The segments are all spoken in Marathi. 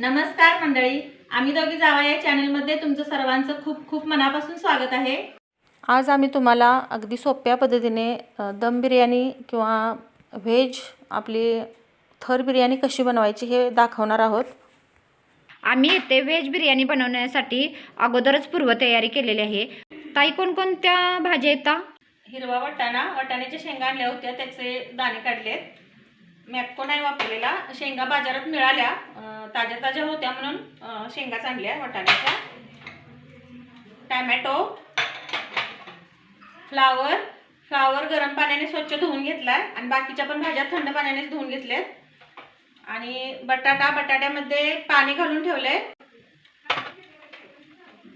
नमस्कार मंडळी. आम्ही दोघी जावा या चॅनलमध्ये तुमचं सर्वांचं खूप खूप मनापासून स्वागत आहे. आज आम्ही तुम्हाला अगदी सोप्या पद्धतीने दम बिर्याणी किंवा व्हेज आपली थर बिर्याणी कशी बनवायची हे दाखवणार आहोत. आम्ही इथे व्हेज बिर्याणी बनवण्यासाठी अगोदरच पूर्वतयारी केलेली आहे. ताई कोणकोणत्या भाज्या येतात हिरवा वाटाणा. वाटाण्याच्या शेंगा आणल्या होत्या त्याचे दाणे काढलेत. मॅपको नाही वापरलेला. शेंगा बाजारात मिळाल्या. ताज्या ताज्या होत्या म्हणून शेंगा शेंगाच आणल्या वाटाण्याच्या. टॅमॅटो फ्लावर फ्लावर गरम पाण्याने स्वच्छ धुवून घेतलाय आणि बाकीच्या पण भाज्या थंड पाण्यानेच धुवून घेतल्यात. आणि बटाटा बटाट्यामध्ये पाणी घालून ठेवलंय.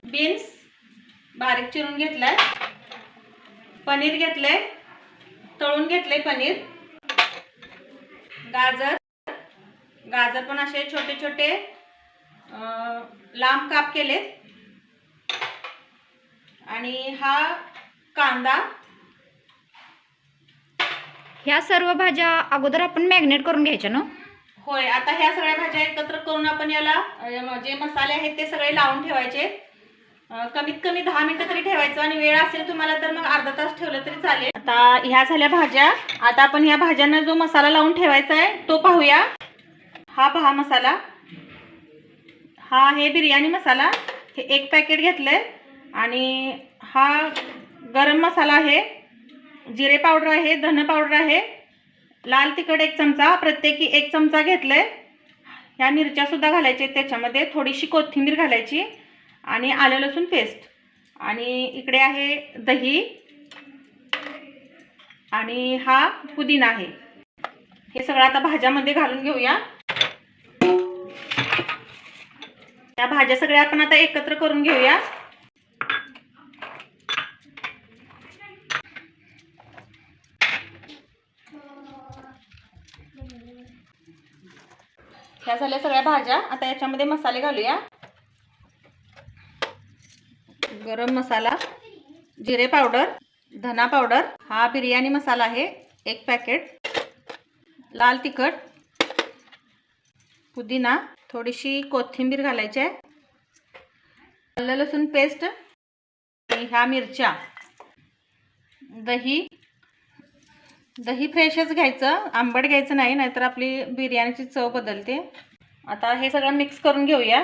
बीन्स बारीक चिरून घेतलाय. पनीर घेतलंय. तळून घेतलंय पनीर. गाजर. गाजर पण असे छोटे छोटे लांब काप केलेत. आणि हा कांदा. ह्या सर्व भाज्या अगोदर आपण मॅग्नेट करून घ्यायच्या ना? होय आता ह्या सगळ्या भाज्या एकत्र करून आपण याला जे मसाले आहेत ते सगळे लावून ठेवायचे. कमीत कमी दहा मिनिटं तरी ठेवायचं आणि वेळ असेल तुम्हाला तर मग अर्धा तास ठेवलं तरी चालेल. आता ह्या झाल्या भाज्या. आता आपण ह्या भाज्यांना जो मसाला लावून ठेवायचा आहे तो पाहूया. हा पहा मसाला. हा आहे बिर्याणी मसाला. हे एक पॅकेट घेतलंय. आणि हा गरम मसाला आहे. जिरे पावडर आहे धन पावडर आहे. लाल तिखट एक चमचा प्रत्येकी एक चमचा घेतलाय. ह्या मिरच्या सुद्धा घालायच्या आहेत त्याच्यामध्ये. थोडीशी कोथिंबीर घालायची. आणि आलं लसूण पेस्ट आणि इकडे आहे दही. आणि हा पुदिना आहे. हे सगळं आता भाज्यामध्ये घालून घेऊया. त्या भाज्या सगळ्या आपण आता एकत्र करून घेऊया. ह्या झाल्या सगळ्या भाज्या. आता याच्यामध्ये मसाले घालूया. गरम मसाला जिरे पावडर धना पावडर हा बिर्याणी मसाला आहे एक पॅकेट लाल तिखट पुदिना थोडीशी कोथिंबीर घालायची आहे. आलं लसूण पेस्ट आणि ह्या मिरच्या. दही दही फ्रेशच घ्यायचं आंबट घ्यायचं नाही नाहीतर आपली बिर्याणीची चव बदलते. आता हे सगळं मिक्स करून घेऊया.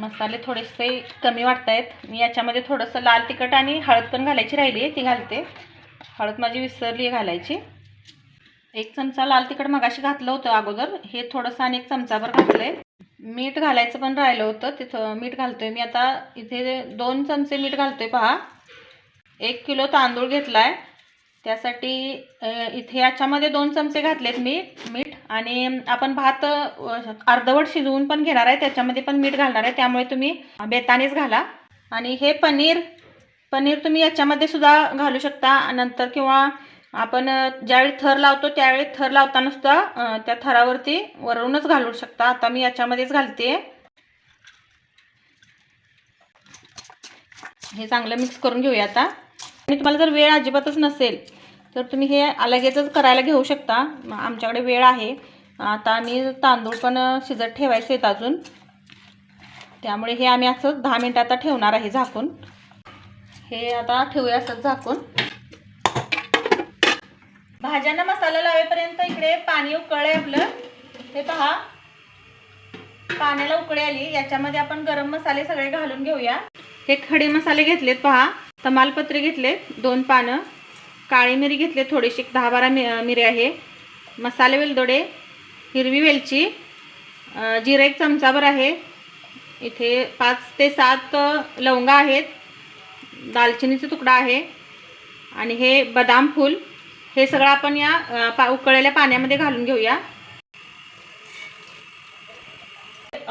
मसाले थोडेसे कमी वाटत आहेत मी याच्यामध्ये थोडंसं लाल तिखट आणि हळद पण घालायची राहिली आहे ती घालते. हळद माझी विसरली आहे घालायची. एक चमचा लाल तिखट मगाशी घातलं होतं अगोदर. हे थोडंसं आणि एक चमचाभर घातलं आहे मीठ घालायचं पण राहिलं होतं. तिथं मीठ घालतोय मी आता. इथे दोन चमचे मीठ घालतोय पहा. एक किलो तांदूळ घेतला आहे त्यासाठी इथे याच्यामध्ये दोन चमचे घातलेत मी. मीठ आणि आपण भात अर्धवट शिजवून पण घेणार आहे. त्याच्यामध्ये पण मीठ घालणार आहे. त्यामुळे तुम्ही बेतानेच घाला. आणि हे पनीर पनीर तुम्ही याच्यामध्ये सुद्धा घालू शकता. नंतर किंवा आपण ज्यावेळी थर लावतो त्यावेळी थर लावताना सुद्धा त्या थरावरती वरूनच घालू शकता. आता मी याच्यामध्येच घालते. हे चांगलं मिक्स करून घेऊया आता. आणि तुम्हाला जर वेळ अजिबातच नसेल तर तुम्ही हे लगेचच करायला घेऊ शकता. आमच्याकडे वेळ आहे. आता आम्ही तांदूळ पण शिजत ठेवायचे आहेत अजून. त्यामुळे हे आम्ही असंच दहा मिनटं आता ठेवणार आहे झाकून. हे आता ठेवूया असंच झाकून. भाज्यांना मसाला लावेपर्यंत इकडे पाणी उकळलंय आपलं. हे पहा. पाण्याला उकळी आली. याच्यामध्ये आपण गरम मसाले सगळे घालून घेऊया. हे खडे मसाले घेतलेत पहा. तमालपत्री घेतलेत. दोन पानं. काळी मिरी घेतली थोडीशी दहा बारा मि मिरी आहे. मसाले वेलदोडे हिरवी वेलची जिरा एक चमचाभर आहे. इथे पाच ते सात लवंगा आहेत. दालचिनीचा तुकडा आहे. आणि हे बदाम फूल हे सगळं आपण या पा उकळलेल्या पाण्यामध्ये घालून घेऊया.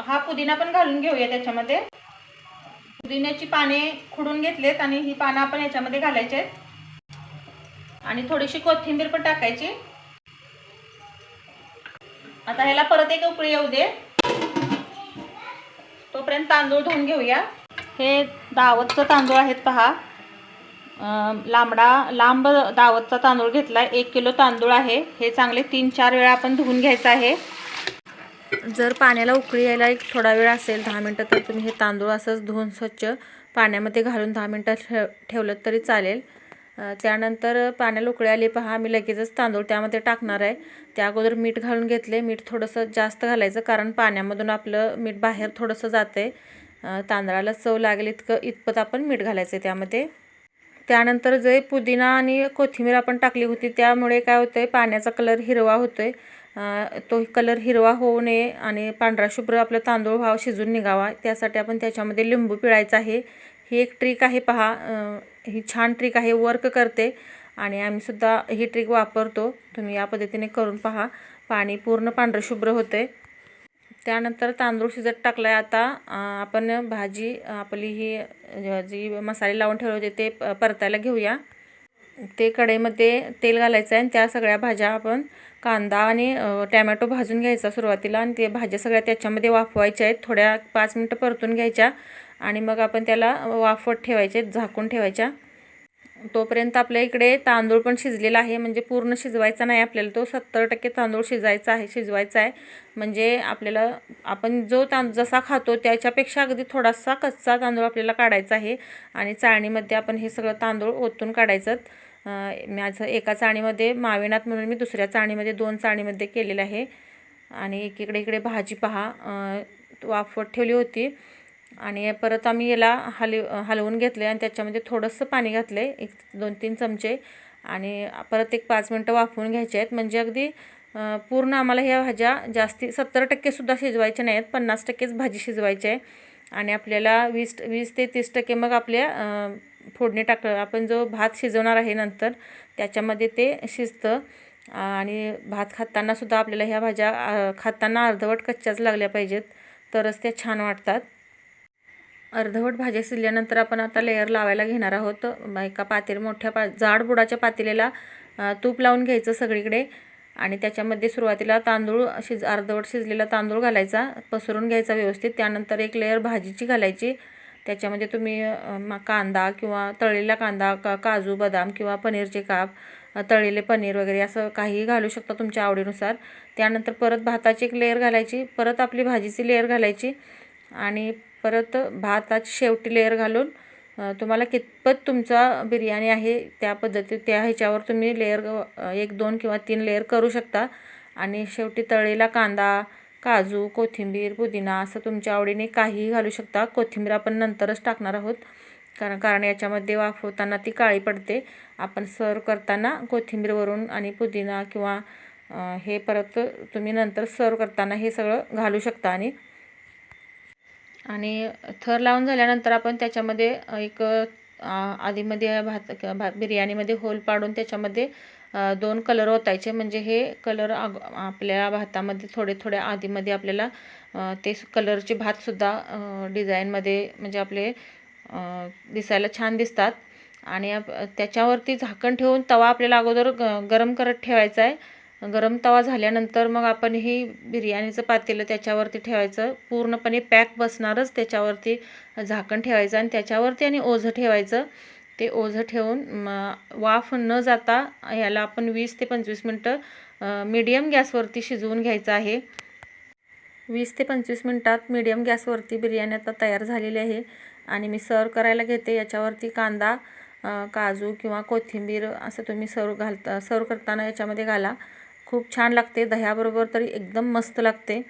हा पुदिना पण घालून घेऊया त्याच्यामध्ये. पुदिन्याची पाने खुडून घेतलेत आणि ही पानं आपण याच्यामध्ये घालायची आहेत. आणि थोडीशी कोथिंबीर पण टाकायची. आता ह्याला परत एक उकळी येऊ दे. तोपर्यंत तांदूळ धुवून घेऊया. हे दावतचं तांदूळ आहेत पहा. लांबडा लांब दावतचा तांदूळ घेतला आहे एक किलो तांदूळ आहे. हे चांगले तीन चार वेळा आपण धुवून घ्यायचं आहे. जर पाण्याला उकळी यायला एक थोडा वेळ असेल दहा मिनटं तर तुम्ही हे तांदूळ असंच धुवून स्वच्छ पाण्यामध्ये घालून दहा मिनटं ठेव ठेवलं तरी चालेल. त्यानंतर पाण्याला उकळी आले पहा मी लगेचच तांदूळ त्यामध्ये टाकणार आहे. त्या अगोदर मीठ घालून घेतले. मीठ थोडंसं जास्त घालायचं कारण पाण्यामधून आपलं मीठ बाहेर थोडंसं जातं आहे तांदळाला चव लागेल इतकं इतपत आपण मीठ घालायचं आहे त्यामध्ये. त्यानंतर जे पुदिना आणि कोथिंबीर आपण टाकली होती त्यामुळे काय होतं आहे पाण्याचा कलर हिरवा होतो आहे तो कलर हिरवा होऊ नये आणि पांढरा शुभ्र आपलं तांदूळ भाव शिजून निघावा. त्यासाठी आपण त्याच्यामध्ये लिंबू पिळायचा आहे. ही एक ट्रिक आहे पहा. ही छान ट्रिक आहे वर्क करते. आणि आम्हीसुद्धा ही ट्रिक वापरतो. तुम्ही या पद्धतीने करून पहा. पाणी पूर्ण पांढरशुभ्र होते त्यानंतर तांदूळ शिजत टाकला आहे आता आपण भाजी आपली ही जी मसाले लावून ठेवले होते ते प- परतायला घेऊया. ते कढईमध्ये तेल घालायचं आहे आणि त्या सगळ्या भाज्या आपण कांदा आणि टॅमॅटो भाजून घ्यायचा सुरुवातीला आणि ते भाज्या सगळ्या त्याच्यामध्ये वाफवायच्या आहेत. थोड्या पाच मिनटं परतून घ्यायच्या आणि मग आपण त्याला वाफवत ठेवायचे झाकून ठेवायच्या. तोपर्यंत आपल्या इकडे तांदूळ पण शिजलेला आहे. म्हणजे पूर्ण शिजवायचा नाही आपल्याला. तो सत्तर टक्के तांदूळ शिजायचा आहे शिजवायचा आहे. म्हणजे आपल्याला आपण जो तांदूळ जसा खातो त्याच्यापेक्षा अगदी थोडासा कच्चा तांदूळ आपल्याला काढायचा आहे. आणि चाळणीमध्ये आपण हे सगळं तांदूळ ओतून काढायचं. माझं एका चाळणीमध्ये मावेनात म्हणून मी दुसऱ्या चाळणीमध्ये दोन चाळणीमध्ये केलेलं आहे. आणि एकीकडे इकडे भाजी पहा वाफवत ठेवली होती. आणि परत आम्ही याला हलव हलवून घेतले आणि त्याच्यामध्ये थोडंसं पाणी घातलं आहे एक दोन तीन चमचे. आणि परत एक पाच मिनटं वाफवून घ्यायचे आहेत. म्हणजे अगदी पूर्ण आम्हाला ह्या भाज्या जास्ती सत्तर टक्केसुद्धा शिजवायच्या नाही आहेत पन्नास टक्केच भाजी शिजवायची आहे. आणि आपल्याला वीस वीस ते तीस टक्के मग आपल्या फोडणी टाक आपण जो भात शिजवणार आहे नंतर त्याच्यामध्ये ते शिजतं. आणि भात खातानासुद्धा आपल्याला ह्या भाज्या खाताना अर्धवट कच्च्याच लागल्या पाहिजेत. तरच त्या छान वाटतात. अर्धवट भाज्या शिजल्यानंतर आपण आता लेअर लावायला घेणार आहोत. एका पातेल मोठ्या पा जाड बुडाच्या पातेलेला तूप लावून घ्यायचं सगळीकडे. आणि त्याच्यामध्ये सुरुवातीला तांदूळ शिज अर्धवट शिजलेला तांदूळ घालायचा पसरून घ्यायचा व्यवस्थित. त्यानंतर एक लेअर भाजीची घालायची. त्याच्यामध्ये तुम्ही कांदा किंवा तळलेला कांदा का काजू बदाम किंवा पनीरचे काप तळलेले पनीर वगैरे असं काहीही घालू शकता तुमच्या आवडीनुसार. त्यानंतर परत भाताची एक लेअर घालायची परत आपली भाजीची लेअर घालायची आणि परत भाताची शेवटी लेअर घालून तुम्हाला कितपत तुमचा बिर्याणी आहे त्या पद्धती त्या ह्याच्यावर तुम्ही लेअर एक दोन किंवा तीन लेअर करू शकता. आणि शेवटी तळलेला कांदा काजू कोथिंबीर पुदिना असं तुमच्या आवडीने काहीही घालू शकता. कोथिंबीर आपण नंतरच टाकणार आहोत. कारण कारण याच्यामध्ये वाफवताना ती काळी पडते. आपण सर्व करताना कोथिंबीरवरून आणि पुदिना किंवा हे परत तुम्ही नंतर सर्व करताना हे सगळं घालू शकता आणि आणि थर लावून झाल्यानंतर आपण त्याच्यामध्ये एक आधीमध्ये भात भा बिर्याणीमध्ये होल पाडून त्याच्यामध्ये दोन कलर ओतायचे. म्हणजे हे कलर आग आपल्या भातामध्ये थोडे थोडे आधीमध्ये आपल्याला ते कलरचे भातसुद्धा डिझाईनमध्ये म्हणजे आपले दिसायला छान दिसतात. आणि आप- त्याच्यावरती झाकण ठेवून तवा आपल्याला अगोदर ग गरम करत ठेवायचा आहे. गरम तवा झाल्यानंतर मग आपण ही बिर्याणीचं पातेलं त्याच्यावरती ठेवायचं. पूर्णपणे पॅक बसणारच त्याच्यावरती झाकण ठेवायचं आणि त्याच्यावरती आणि ओझं ठेवायचं. ते ओझं ठेवून म, वाफ न जाता ह्याला आपण वीस ते पंचवीस मिनटं मीडियम गॅसवरती शिजवून घ्यायचं आहे. वीस ते पंचवीस मिनटात मीडियम गॅसवरती बिर्याणी आता तयार झालेली आहे. आणि मी सर्व करायला घेते. याच्यावरती कांदा काजू किंवा कोथिंबीर असं तुम्ही सर्व घालता सर्व करताना याच्यामध्ये घाला. खूप छान लागते. दह्याबरोबर तरी एकदम मस्त लागते.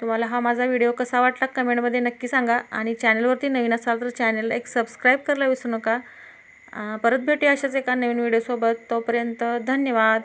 तुम्हाला हा माझा व्हिडिओ कसा वाटला कमेंटमध्ये नक्की सांगा. आणि चॅनलवरती नवीन असाल तर चॅनलला एक सबस्क्राईब करायला विसरू नका. परत भेटूया अशाच एका नवीन व्हिडिओसोबत तोपर्यंत धन्यवाद.